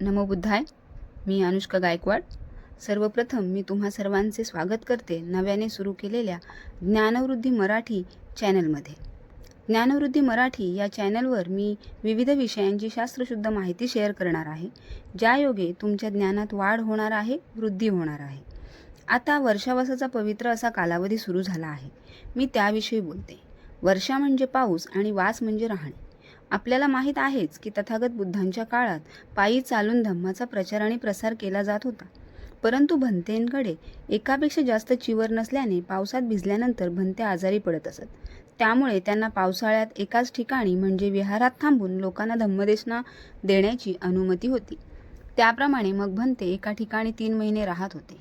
नमो बुद्धाय मी अनुष्का गायकवाड. सर्वप्रथम मी तुम्हा सर्वांचे स्वागत करते नव्याने सुरू केलेल्या ज्ञानवृद्धी मराठी चॅनलमध्ये. ज्ञानवृद्धी मराठी या चॅनलवर मी विविध विषयांची शास्त्रशुद्ध माहिती शेअर करणार आहे ज्यायोगे तुमच्या ज्ञानात वाढ होणार आहे वृद्धी होणार आहे. आता वर्षावासाचा पवित्र असा कालावधी सुरू झाला आहे. मी त्याविषयी बोलते. वर्षा म्हणजे पाऊस आणि वास म्हणजे राहणे. आपल्याला माहीत आहेच की तथागत बुद्धांच्या काळात पायी चालून धम्माचा प्रचार आणि प्रसार केला जात होता. परंतु भंतेंकडे एकापेक्षा जास्त चिवर नसल्याने पावसात भिजल्यानंतर भंते आजारी पडत असत. त्यामुळे त्यांना पावसाळ्यात एकाच ठिकाणी म्हणजे विहारात थांबून लोकांना धम्मदेशना देण्याची अनुमती होती. त्याप्रमाणे मग भंते एका ठिकाणी तीन महिने राहत होते.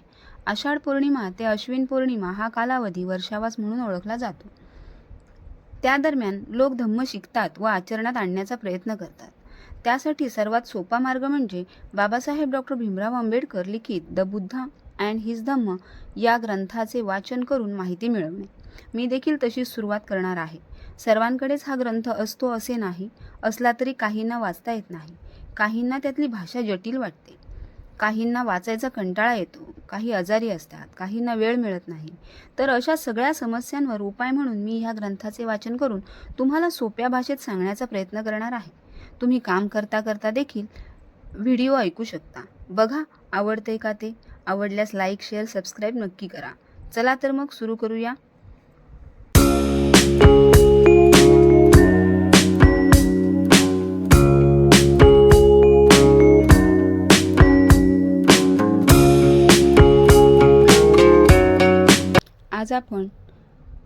आषाढ पौर्णिमा ते अश्विन पौर्णिमा हा कालावधी वर्षावास म्हणून ओळखला जातो. त्या दरम्यान लोक धम्म शिकतात व आचरणात आणण्याचा प्रयत्न करतात. त्यासाठी सर्वात सोपा मार्ग म्हणजे बाबासाहेब डॉक्टर भीमराव आंबेडकर लिखित the Buddha and his Dhamma या ग्रंथाचे वाचन करून माहिती मिळवणे. मी देखील तशीच सुरुवात करणार आहे. सर्वांकडेच हा ग्रंथ असतो असे नाही असला तरी काहींना वाचता येत नाही. काहींना त्यातली भाषा जटिल वाटते. काहींना वाचायचा कंटाळा येतो काही आजारी असतात काहींना वेळ मिळत नाही. तर अशा सगळ्या समस्यांवर उपाय म्हणून मी ह्या ग्रंथाचे वाचन करून तुम्हाला सोप्या भाषेत सांगण्याचा प्रयत्न करणार आहे. तुम्ही काम करता करता देखील व्हिडिओ ऐकू शकता. बघा आवडते का ते? आवडल्यास लाईक शेअर सबस्क्राईब नक्की करा. चला तर मग सुरू करूया. आज आपण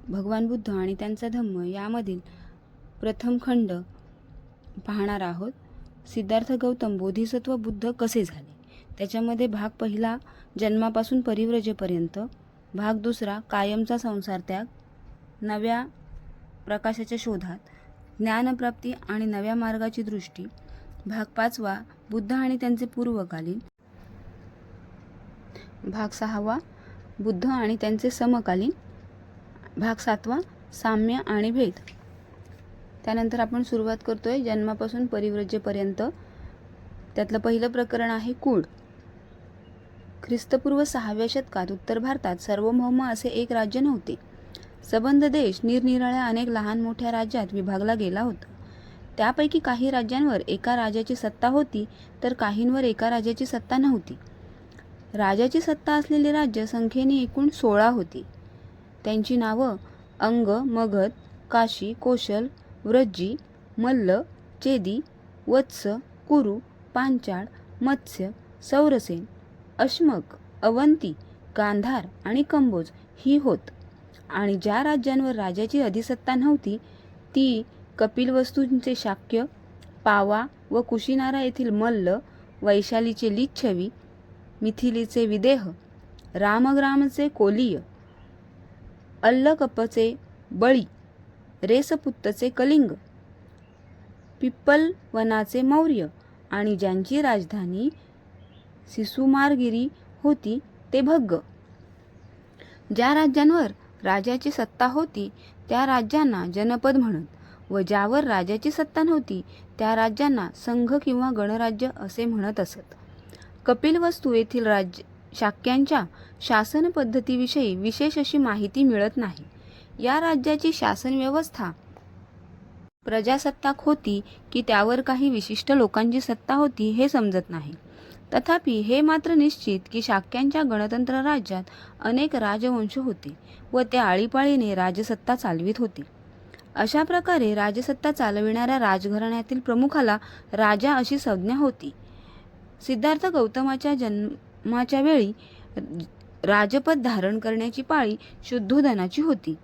भगवान बुद्ध आणि त्यांचा धम्म यामधील प्रथम खंड पाहणार आहोत. सिद्धार्थ गौतम बोधिसत्व बुद्ध कसे झाले? त्याच्यामध्ये भाग पहिला जन्मापासून परिव्रजेपर्यंत. भाग दुसरा कायमचा संसार त्याग. नव्या प्रकाशाच्या शोधात. ज्ञानप्राप्ती आणि नव्या मार्गाची दृष्टी. भाग पाचवा बुद्ध आणि त्यांचे पूर्वकालीन. भाग सहावा बुद्ध आणि त्यांचे समकालीन भाग सातवा साम्य आणि भेद. त्यानंतर आपण सुरुवात करतोय जन्मापासून परिव्रजेपर्यंत. त्यातलं पहिलं प्रकरण आहे कुळ ख्रिस्तपूर्व सहाव्या शतकात उत्तर भारतात सार्वभौम असे एक राज्य नव्हते. सबंध देश निरनिराळ्या अनेक लहान मोठ्या राज्यात विभागला गेला होता. त्यापैकी काही राज्यांवर एका राजाची सत्ता होती तर काहींवर एका राजाची सत्ता नव्हती. राजाची सत्ता असलेले राज्य संख्येने एकूण सोळा होती. त्यांची नावं अंग मगध काशी कोशल व्रज्जी मल्ल चेदी वत्स कुरु पांचाळ मत्स्य सौरसेन अश्मक अवंती गांधार आणि कंबोज ही होत. आणि ज्या राज्यांवर राजाची अधिसत्ता नव्हती ती कपिलवस्तूंचे शाक्य पावा व कुशिनारा येथील मल्ल वैशालीचे लिच्छवी मिथिलीचे विदेह रामग्रामचे कोलीय अल्लकपचे बळी रेसपुत्तचे कलिंग पिप्पलवनाचे मौर्य आणि ज्यांची राजधानी सिसुमारगिरी होती ते भग्ग. ज्या राज्यांवर राजाची सत्ता होती त्या राज्यांना जनपद म्हणत व ज्यावर राजाची सत्ता नव्हती त्या राज्यांना संघ किंवा गणराज्य असे म्हणत असत. कपिलवस्तू येथील राज्य शाक्यांच्या शासन पद्धतीविषयी विशेष अशी माहिती मिळत नाही. या राज्याची शासन व्यवस्था प्रजासत्ताक होती की त्यावर काही विशिष्ट लोकांची सत्ता होती हे समजत नाही. तथापि हे मात्र निश्चित की शाक्यांच्या गणतंत्र राज्यात अनेक राजवंश होते व ते आळीपाळीने राजसत्ता चालवित होते. अशा प्रकारे राजसत्ता चालविणाऱ्या राजघराण्यातील प्रमुखाला राजा अशी संज्ञा होती. सिद्धार्थ गौतमाच्या जन्माच्या वेळी राजपद धारण करण्याची पाळी शुद्धोधनाची होती.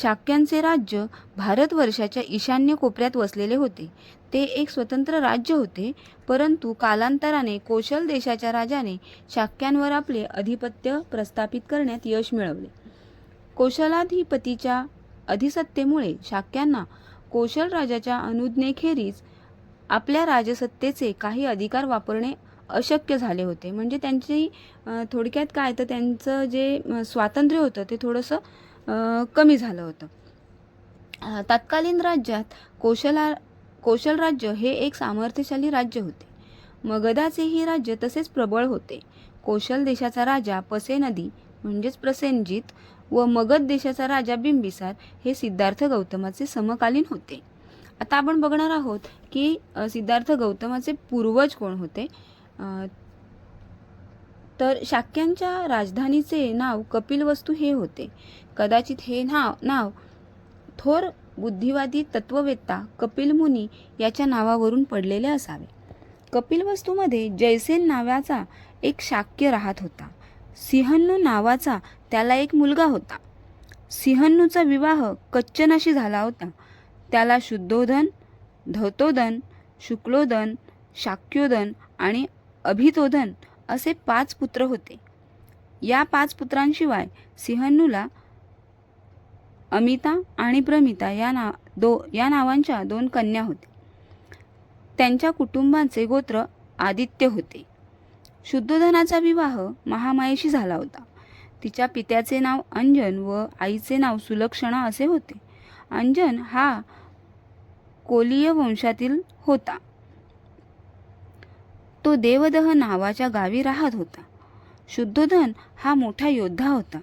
शाक्यांचे राज्य भारतवर्षाच्या ईशान्य कोपऱ्यात वसलेले होते. ते एक स्वतंत्र राज्य होते परंतु कालांतराने कोशल देशाच्या राजाने शाक्यांवर आपले अधिपत्य प्रस्थापित करण्यात यश मिळवले. कोशलाधिपतीच्या अधिसत्तेमुळे शाक्यांना कोशल राजाच्या अनुज्ञेखेरीज आपल्या राजसत्तेचे काही अधिकार वापरणे अशक्य झाले होते. म्हणजे त्यांची थोडक्यात काय तर त्यांचं जे स्वातंत्र्य होतं ते थोडंसं कमी झालं होतं. तत्कालीन राज्यात कोशला कोशल राज्य हे एक सामर्थ्यशाली राज्य होते. मगधाचेही राज्य तसेच प्रबळ होते. कौशल देशाचा राजा पसेनदी म्हणजेच प्रसेनजित व मगध देशाचा राजा बिंबिसार हे सिद्धार्थ गौतमाचे समकालीन होते. आता आपण बघणार आहोत की सिद्धार्थ गौतमाचे पूर्वज कोण होते? तर शाक्यांच्या राजधानीचे नाव कपिलवस्तू हे होते. कदाचित हे नाव नाव थोर बुद्धिवादी तत्ववेत्ता कपिल मुनी याच्या नावावरून पडलेले असावे. कपिलवस्तूमध्ये जयसेन नावाचा एक शाक्य राहत होता. सिंहन्नू नावाचा त्याला एक मुलगा होता. सिंहन्नूचा विवाह कच्चनाशी झाला होता. त्याला शुद्धोदन धौतोदन शुक्लोदन शाक्योदन आणि अभितोधन असे पाच पुत्र होते. या पाच पुत्रांशिवाय सिंहन्नूला अमिता आणि प्रमिता या नाव दो या नावांच्या दोन कन्या होत्या. त्यांच्या कुटुंबांचे गोत्र आदित्य होते. शुद्धोधनाचा विवाह महामायेशी झाला होता. तिच्या पित्याचे नाव अंजन व आईचे नाव सुलक्षणा असे होते. अंजन हा कोलीय वंशातील होता. तो देवदह नावाच्या गावी राहत होता. शुद्धोधन हा मोठा योद्धा होता.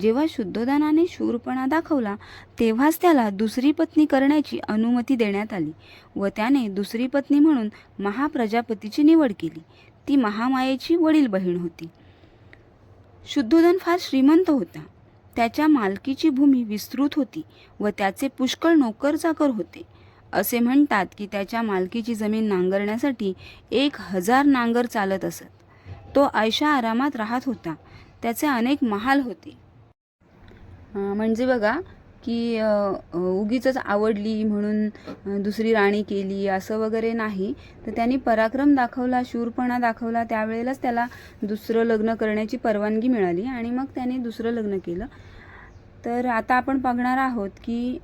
जेव्हा शुद्धोधनाने शूरपणा दाखवला तेव्हाच त्याला दुसरी पत्नी करण्याची अनुमती देण्यात आली व त्याने दुसरी पत्नी म्हणून महाप्रजापतीची निवड केली. ती महामायेची वडील बहीण होती. शुद्धोधन फार श्रीमंत होता. त्याच्या मालकीची भूमी विस्तृत होती व त्याचे पुष्कळ नोकर चाकर होते. असे म्हणतात की त्याच्या मालकीची जमीन नांगरण्यासाठी एक हजार नांगर चालत असत. तो आयशा आरामात राहत होता. त्याचे अनेक महाल होते. म्हणजे बघा की उगीच आवडली म्हणून दुसरी राणी केली असं वगैरे नाही. तर त्यांनी पराक्रम दाखवला शूरपणा दाखवला. त्यावेळेलाच त्याला दुसरं लग्न करण्याची परवानगी मिळाली आणि मग त्याने दुसरं लग्न केलं. तर आता आपण बघणार आहोत की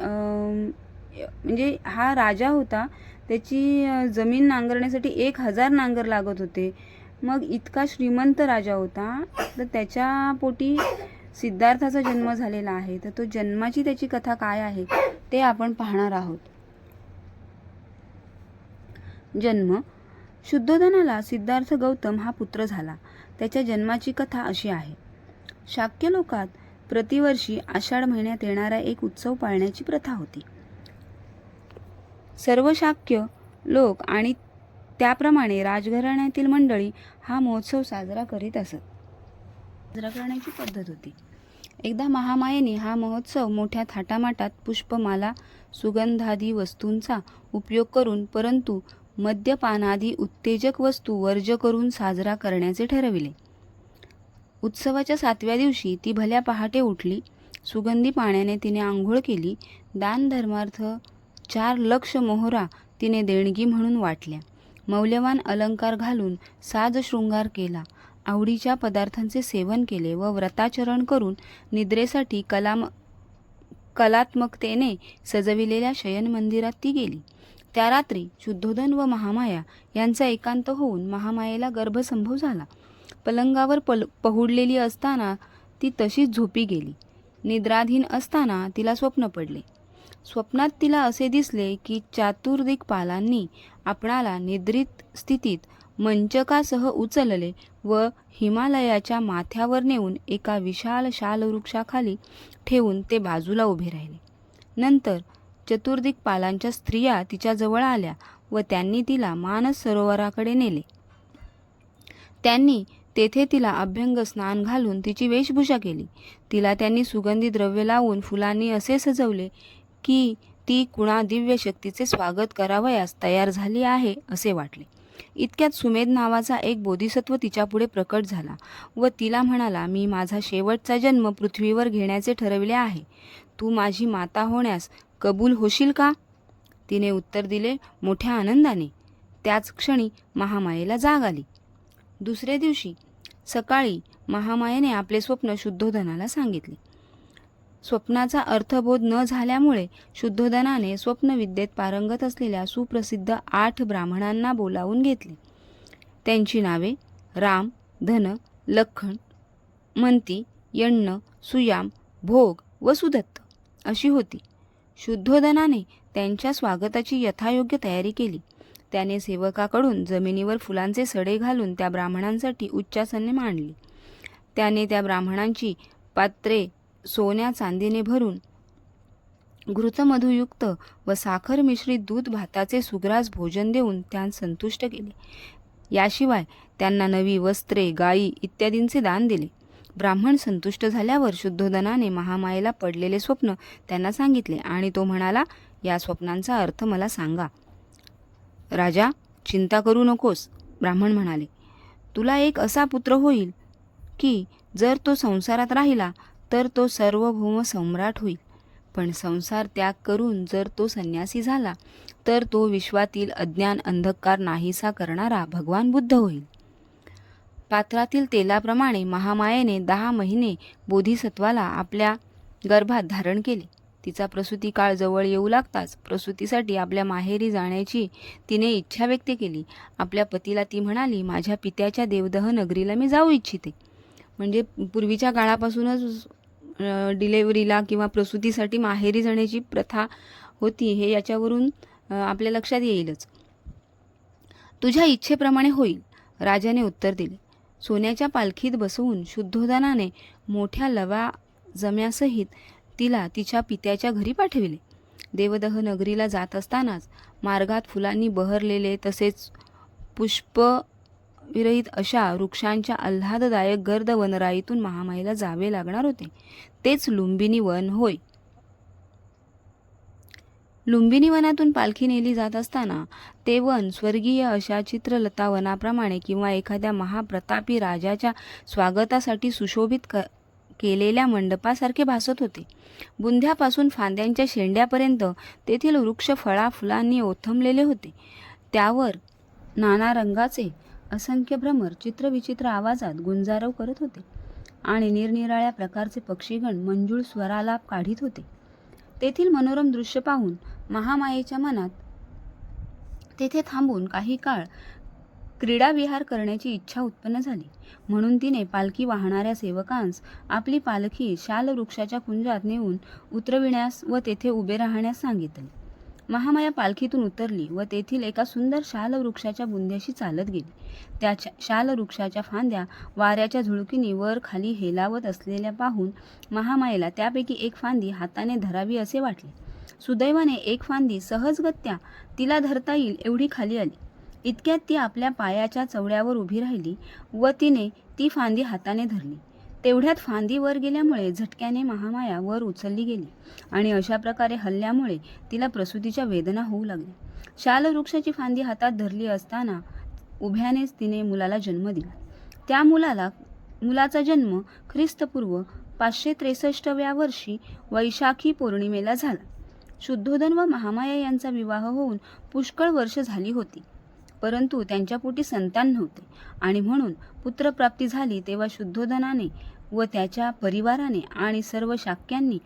म्हणजे हा राजा होता त्याची जमीन नांगरण्यासाठी एक हजार नांगर लागत होते. मग इतका श्रीमंत राजा होता तर त्याच्या पोटी सिद्धार्थाचा जन्म झालेला आहे. तर तो जन्माची त्याची कथा काय आहे ते आपण पाहणार आहोत. जन्म. शुद्धोधनाला सिद्धार्थ गौतम हा पुत्र झाला. त्याच्या जन्माची कथा अशी आहे. शाक्य लोकात प्रतिवर्षी आषाढ महिन्यात येणारा एक उत्सव पाळण्याची प्रथा होती. सर्वशाक्य लोक आणि त्याप्रमाणे राजघराण्यातील मंडळी हा महोत्सव साजरा करीत असत. साजरा करण्याची पद्धत होती. एकदा महामायेने हा महोत्सव मोठ्या थाटामाटात पुष्पमाला सुगंधादी वस्तूंचा उपयोग करून परंतु मद्यपानादी उत्तेजक वस्तू वर्ज करून साजरा करण्याचे ठरविले. उत्सवाच्या सातव्या दिवशी ती भल्या पहाटे उठली सुगंधी पाण्याने तिने आंघोळ केली दानधर्मार्थ चार लक्ष मोहरा तिने देणगी म्हणून वाटल्या. मौल्यवान अलंकार घालून साज शृंगार केला. आवडीच्या पदार्थांचे सेवन केले व व्रताचरण करून निद्रेसाठी कलाम कलात्मकतेने सजविलेल्या शयन मंदिरात ती गेली. त्या रात्री शुद्धोधन व महामाया यांचा एकांत होऊन महामायेला गर्भसंभव झाला. पलंगावर पल पहुडलेली असताना ती तशीच झोपी गेली. निद्राधीन असताना तिला स्वप्न पडले. स्वप्नात तिला असे दिसले की चातुर्दिकपालांनी आपणाला निद्रित स्थितीत मंचकासह उचलले व हिमालयाच्या माथ्यावर नेऊन एका विशाल शालवृक्षाखाली ठेवून ते बाजूला उभे राहिले. नंतर चतुर्दिकपालांच्या स्त्रिया तिच्याजवळ आल्या व त्यांनी तिला मानस सरोवराकडे नेले. त्यांनी तेथे तिला अभ्यंग स्नान घालून तिची वेशभूषा केली. तिला त्यांनी सुगंधी द्रव्य लावून फुलांनी असे सजवले की ती कुणा दिव्य शक्तीचे स्वागत करावयास तयार झाली आहे असे वाटले. इतक्यात सुमेध नावाचा एक बोधिसत्व तिच्यापुढे प्रकट झाला व तिला म्हणाला मी माझा शेवटचा जन्म पृथ्वीवर घेण्याचे ठरविले आहे. तू माझी माता होण्यास कबूल होशील का? तिने उत्तर दिले मोठ्या आनंदाने. त्याच क्षणी महामायेला जाग आली. दुसऱ्या दिवशी सकाळी महामायेने आपले स्वप्न शुद्धोधनाला सांगितले. स्वप्नाचा अर्थबोध न झाल्यामुळे शुद्धोधनाने स्वप्नविद्येत पारंगत असलेल्या सुप्रसिद्ध आठ ब्राह्मणांना बोलावून घेतले. त्यांची नावे राम धन लखन मंती यण्ण सुयाम भोग व सुदत्त अशी होती. शुद्धोधनाने त्यांच्या स्वागताची यथायोग्य तयारी केली. त्याने सेवकाकडून जमिनीवर फुलांचे सडे घालून त्या ब्राह्मणांसाठी उच्चासने मांडली. त्याने त्या ब्राह्मणांची पात्रे सोन्या चांदीने भरून घृतमधुयुक्त व साखर मिश्रित दूध भाताचे सुग्रास भोजन देऊन त्यांस संतुष्ट केले. याशिवाय त्यांना नवी वस्त्रे गायी इत्यादींचे दान दिले. ब्राह्मण संतुष्ट झाल्यावर शुद्धोदनाने महामायेला पडलेले स्वप्न त्यांना सांगितले आणि तो म्हणाला या स्वप्नांचा अर्थ मला सांगा. राजा चिंता करू नकोस ब्राह्मण म्हणाले. तुला एक असा पुत्र होईल की जर तो संसारात राहिला तर तो सर्वभौम सम्राट होईल पण संसार त्याग करून जर तो संन्यासी झाला तर तो विश्वातील अज्ञान अंधकार नाहीसा करणारा भगवान बुद्ध होईल. पात्रातील तेलाप्रमाणे महामायेने दहा महिने बोधिसत्वाला आपल्या गर्भात धारण केले. तिचा प्रसूती काळ जवळ येऊ लागताच प्रसूतीसाठी आपल्या माहेरी जाण्याची तिने इच्छा व्यक्त केली. आपल्या पतीला ती म्हणाली माझ्या पित्याच्या देवदह नगरीला मी जाऊ इच्छिते. म्हणजे पूर्वीच्या काळापासूनच डिलेवरीला किंवा प्रसूतीसाठी माहेरी जाण्याची प्रथा होती हे याच्यावरून आपल्या लक्षात येईलच. तुझ्या इच्छेप्रमाणे होईल राजाने उत्तर दिले. सोन्याच्या पालखीत बसवून शुद्धोदनाने मोठ्या लवा जम्यासहित तिला तिच्या पित्याच्या घरी पाठविले. देवदह नगरीला जात असतानाच मार्गात फुलांनी बहरलेले तसेच पुष्प विरहित अशा वृक्षांच्या आल्हाददायक गर्द वनराईतून महामाईला जावे लागणार होते. तेच लुंबिनी वन होय. लुंबिनी वनातून पालखी नेली जात असताना ते वन स्वर्गीय अशा चित्रलता वनाप्रमाणे किंवा एखाद्या महाप्रतापी राजाच्या स्वागतासाठी सुशोभित क केलेल्या मंडपासारखे भासत होते. बुंध्यापासून फांद्यांच्या शेंड्यापर्यंत तेथील वृक्ष फळा फुलांनी ओथंबलेले होते. त्यावर नाना रंगाचे असंख्य भ्रमर चित्रविचित्र आवाजात गुंजारव करत होते. आणि निरनिराळ्या प्रकारचे पक्षीगण मंजूळ स्वरालाप काढीत होते. तेथील मनोरम दृश्य पाहून महामायेच्या मनात तेथे थांबून काही काळ क्रीडाविहार करण्याची इच्छा उत्पन्न झाली. म्हणून तिने पालखी वाहणाऱ्या सेवकांस आपली पालखी शाल वृक्षाच्या कुंजात नेऊन उतरविण्यास व तेथे उभे राहण्यास सांगितले. महामाया पालखीतून उतरली व तेथील एका सुंदर शाल वृक्षाच्या बुंद्याशी चालत गेली. त्या शालवृक्षाच्या शाल वृक्षाच्या फांद्या वाऱ्याच्या झुळकीने वर खाली हेलावत असलेल्या पाहून महामायेला त्यापैकी एक फांदी हाताने धरावी असे वाटले. सुदैवाने एक फांदी सहजगत्या तिला धरता येईल एवढी खाली आली. इतक्यात ती आपल्या पायाच्या चवड्यावर उभी राहिली व तिने ती फांदी हाताने धरली. तेवढ्यात फांदी वर गेल्यामुळे झटक्याने महामाया वर उचलली गेली आणि अशा प्रकारे हल्ल्यामुळे तिला प्रसूतीच्या वेदना होऊ लागल्या. शालवृक्षाची फांदी हातात धरली असताना उभ्यानेच तिने मुलाला जन्म दिला. त्या मुलाला मुलाचा जन्म ख्रिस्तपूर्व पाचशे त्रेसष्टव्या वर्षी वैशाखी पौर्णिमेला झाला. शुद्धोदन व महामाया यांचा विवाह होऊन पुष्कळ वर्ष झाली होती परंतु त्यांच्या पोटी संतान नव्हते आणि म्हणून पुत्रप्राप्ती झाली तेव्हा शुद्धोधनाने व त्याच्या परिवाराने आणि सर्व शाक्यांनी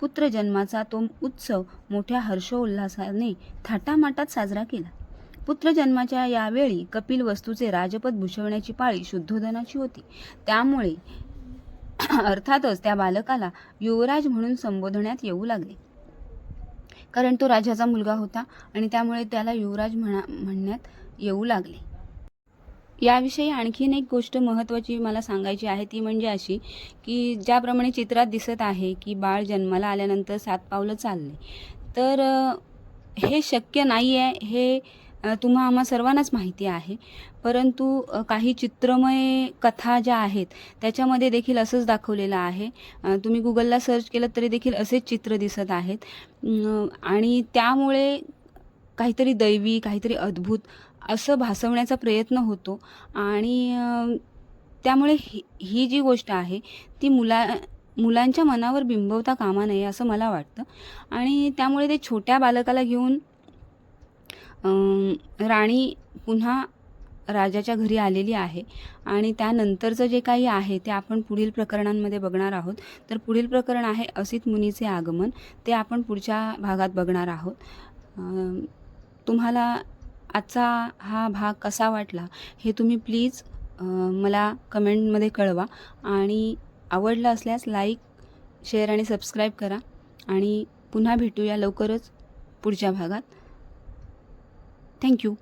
पुत्रजन्माचा तो उत्सव मोठ्या हर्षोल्लासाने थाटामाटात साजरा केला. पुत्रजन्माच्या यावेळी कपिल वस्तूचे राजपद भूषवण्याची पाळी शुद्धोधनाची होती. त्यामुळे अर्थातच त्या बालकाला युवराज म्हणून संबोधण्यात येऊ लागले. कारण तो राजाचा मुलगा होता आणि त्यामुळे त्याला युवराज म्हणा म्हणण्यात येऊ लागले. याविषयी आणखीन एक गोष्ट महत्त्वाची मला सांगायची आहे ती म्हणजे अशी की ज्याप्रमाणे चित्रात दिसत आहे की बाळ जन्माला आल्यानंतर सात पावलं चालले. तर हे शक्य नाही आहे हे तुम्हा आम्हा सर्वांनाच माहिती आहे. परंतु काही चित्रमय कथा ज्या आहेत त्याच्यामध्ये देखील असंच दाखवलेलं आहे. तुम्ही गुगलला सर्च केलं तरी देखील असेच चित्र दिसत आहेत. आणि त्यामुळे काहीतरी दैवी काहीतरी अद्भुत असं भासवण्याचा प्रयत्न होतो. आणि त्यामुळे ही ही जी गोष्ट आहे ती मुला मुलांच्या मनावर बिंबवता कामा नये असं मला वाटतं. आणि त्यामुळे ते छोट्या बालकाला घेऊन राणी पुन्हा राजाच्या घरी आलेली आहे. आणि त्यानंतरचं जे काही आहे ते आपण पुढील प्रकरणांमध्ये बघणार आहोत. तर पुढील प्रकरण आहे असित मुनीचे आगमन. ते आपण पुढच्या भागात बघणार आहोत. तुम्हाला आजचा हा भाग कसा वाटला हे तुम्ही प्लीज मला कमेंटमध्ये कळवा आणि आवडलं असल्यास लाईक शेअर आणि सबस्क्राईब करा आणि पुन्हा भेटूया लवकरच पुढच्या भागात. थँक्यू.